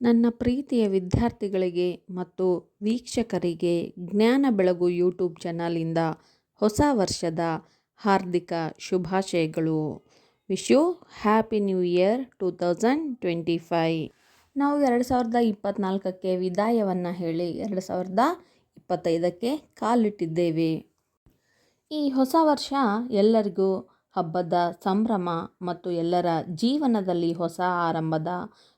ನನ್ನ ಪ್ರೀತಿಯ ವಿದ್ಯಾರ್ಥಿಗಳಿಗೆ ಮತ್ತು ವೀಕ್ಷಕರಿಗೆ ಜ್ಞಾನ ಬೆಳಗು ಯೂಟ್ಯೂಬ್ ಚಾನಲಿಂದ ಹೊಸ ವರ್ಷದ ಹಾರ್ದಿಕ ಶುಭಾಶಯಗಳು. Wish happy new year two thousand twenty five ನಾವು ಎರಡು ಸಾವಿರದ ಇಪ್ಪತ್ತ್ನಾಲ್ಕಕ್ಕೆ ವಿದಾಯವನ್ನು ಹೇಳಿ ಎರಡು ಸಾವಿರದ ಇಪ್ಪತ್ತೈದಕ್ಕೆ ಕಾಲಿಟ್ಟಿದ್ದೇವೆ. ಈ ಹೊಸ ವರ್ಷ ಎಲ್ಲರಿಗೂ ಹಬ್ಬದ ಸಂಭ್ರಮ ಮತ್ತು ಎಲ್ಲರ ಜೀವನದಲ್ಲಿ ಹೊಸ ಆರಂಭದ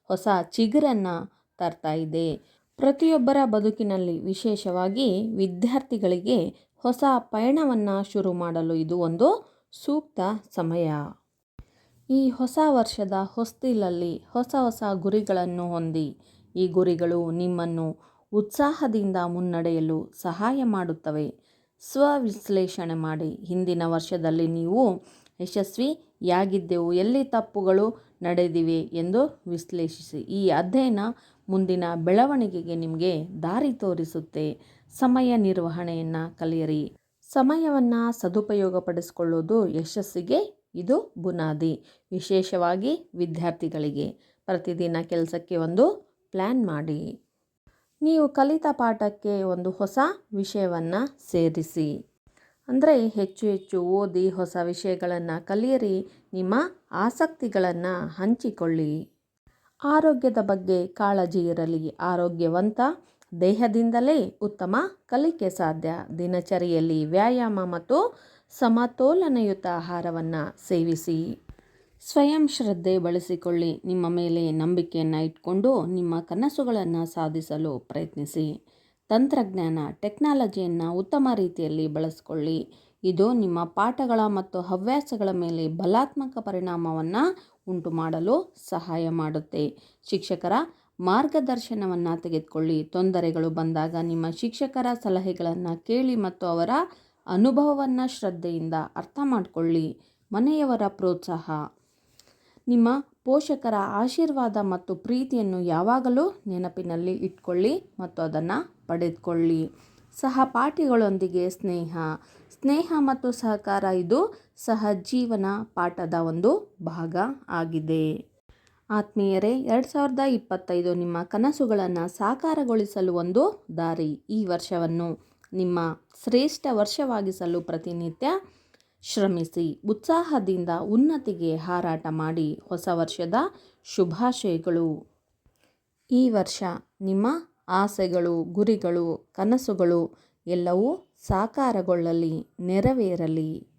ಹೊಸ ಚಿಗುರನ್ನು ತರ್ತಾ ಇದೆ. ಪ್ರತಿಯೊಬ್ಬರ ಬದುಕಿನಲ್ಲಿ ವಿಶೇಷವಾಗಿ ವಿದ್ಯಾರ್ಥಿಗಳಿಗೆ ಹೊಸ ಪಯಣವನ್ನು ಶುರು ಮಾಡಲು ಇದು ಒಂದು ಸೂಕ್ತ ಸಮಯ. ಈ ಹೊಸ ವರ್ಷದ ಹೊಸ್ತಿಲಲ್ಲಿ ಹೊಸ ಹೊಸ ಗುರಿಗಳನ್ನು ಹೊಂದಿ. ಈ ಗುರಿಗಳು ನಿಮ್ಮನ್ನು ಉತ್ಸಾಹದಿಂದ ಮುನ್ನಡೆಯಲು ಸಹಾಯ ಮಾಡುತ್ತವೆ. ಸ್ವವಿಶ್ಲೇಷಣೆ ಮಾಡಿ. ಹಿಂದಿನ ವರ್ಷದಲ್ಲಿ ನೀವು ಯಶಸ್ವಿಯಾಗಿದ್ದೆವು ಎಲ್ಲಿ ತಪ್ಪುಗಳು ನಡೆದಿವೆ ಎಂದು ವಿಶ್ಲೇಷಿಸಿ. ಈ ಅಧ್ಯಯನ ಮುಂದಿನ ಬೆಳವಣಿಗೆಗೆ ನಿಮಗೆ ದಾರಿ ತೋರಿಸುತ್ತೆ. ಸಮಯ ನಿರ್ವಹಣೆಯನ್ನು ಕಲಿಯಿರಿ. ಸಮಯವನ್ನು ಸದುಪಯೋಗಪಡಿಸಿಕೊಳ್ಳೋದು ಯಶಸ್ಸಿಗೆ, ಇದು ಬುನಾದಿ. ವಿಶೇಷವಾಗಿ ವಿದ್ಯಾರ್ಥಿಗಳಿಗೆ. ಪ್ರತಿದಿನ ಕೆಲಸಕ್ಕೆ ಒಂದು ಪ್ಲ್ಯಾನ್ ಮಾಡಿ. ನೀವು ಕಲಿತ ಪಾಠಕ್ಕೆ ಒಂದು ಹೊಸ ವಿಷಯವನ್ನು ಸೇರಿಸಿ. ಅಂದರೆ ಹೆಚ್ಚು ಹೆಚ್ಚು ಓದಿ ಹೊಸ ವಿಷಯಗಳನ್ನು ಕಲಿಯಿರಿ, ನಿಮ್ಮ ಆಸಕ್ತಿಗಳನ್ನು ಹಂಚಿಕೊಳ್ಳಿ. ಆರೋಗ್ಯದ ಬಗ್ಗೆ ಕಾಳಜಿ ಇರಲಿ. ಆರೋಗ್ಯವಂತ, ದೇಹದಿಂದಲೇ ಉತ್ತಮ ಕಲಿಕೆ ಸಾಧ್ಯ. ದಿನಚರಿಯಲ್ಲಿ ವ್ಯಾಯಾಮ ಮತ್ತು ಸಮತೋಲನಯುತ ಆಹಾರವನ್ನು ಸೇವಿಸಿ. ಸ್ವಯಂ ಶ್ರದ್ಧೆ ಬಳಸಿಕೊಳ್ಳಿ. ನಿಮ್ಮ ಮೇಲೆ ನಂಬಿಕೆಯನ್ನು ಇಟ್ಕೊಂಡು ನಿಮ್ಮ ಕನಸುಗಳನ್ನು ಸಾಧಿಸಲು ಪ್ರಯತ್ನಿಸಿ. ತಂತ್ರಜ್ಞಾನ, ಟೆಕ್ನಾಲಜಿಯನ್ನು ಉತ್ತಮ ರೀತಿಯಲ್ಲಿ ಬಳಸಿಕೊಳ್ಳಿ. ಇದು ನಿಮ್ಮ ಪಾಠಗಳ ಮತ್ತು ಹವ್ಯಾಸಗಳ ಮೇಲೆ ಬಲಾತ್ಮಕ ಪರಿಣಾಮವನ್ನು ಉಂಟು ಮಾಡಲು ಸಹಾಯ ಮಾಡುತ್ತೆ. ಶಿಕ್ಷಕರ ಮಾರ್ಗದರ್ಶನವನ್ನು ತೆಗೆದುಕೊಳ್ಳಿ. ತೊಂದರೆಗಳು ಬಂದಾಗ ನಿಮ್ಮ ಶಿಕ್ಷಕರ ಸಲಹೆಗಳನ್ನು ಕೇಳಿ ಮತ್ತು ಅವರ ಅನುಭವವನ್ನು ಶ್ರದ್ಧೆಯಿಂದ ಅರ್ಥ ಮಾಡಿಕೊಳ್ಳಿ. ಮನೆಯವರ ಪ್ರೋತ್ಸಾಹ. ನಿಮ್ಮ ಪೋಷಕರ ಆಶೀರ್ವಾದ ಮತ್ತು ಪ್ರೀತಿಯನ್ನು ಯಾವಾಗಲೂ ನೆನಪಿನಲ್ಲಿ ಇಟ್ಕೊಳ್ಳಿ ಮತ್ತು ಅದನ್ನು ಪಡೆದುಕೊಳ್ಳಿ. ಸಹಪಾಠಿಗಳೊಂದಿಗೆ ಸ್ನೇಹ. ಸ್ನೇಹ ಮತ್ತು ಸಹಕಾರ ಇದು ಸಹಜೀವನ ಪಾಠದ ಒಂದು ಭಾಗ ಆಗಿದೆ. ಆತ್ಮೀಯರೇ, ಎರಡು ಸಾವಿರದ ಇಪ್ಪತ್ತೈದು ನಿಮ್ಮ ಕನಸುಗಳನ್ನು ಸಾಕಾರಗೊಳಿಸಲು ಒಂದು ದಾರಿ. ಈ ವರ್ಷವನ್ನು ನಿಮ್ಮ ಶ್ರೇಷ್ಠ ವರ್ಷವಾಗಿಸಲು ಪ್ರತಿನಿತ್ಯ ಶ್ರಮಿಸಿ ಉತ್ಸಾಹದಿಂದ ಉನ್ನತಿಗೆ ಹಾರಾಟ ಮಾಡಿ ಹೊಸ ವರ್ಷದ ಶುಭಾಶಯಗಳು. ಈ ವರ್ಷ ನಿಮ್ಮ ಆಸೆಗಳು, ಗುರಿಗಳು, ಕನಸುಗಳು ಎಲ್ಲವೂ ಸಾಕಾರಗೊಳ್ಳಲಿ, ನೆರವೇರಲಿ.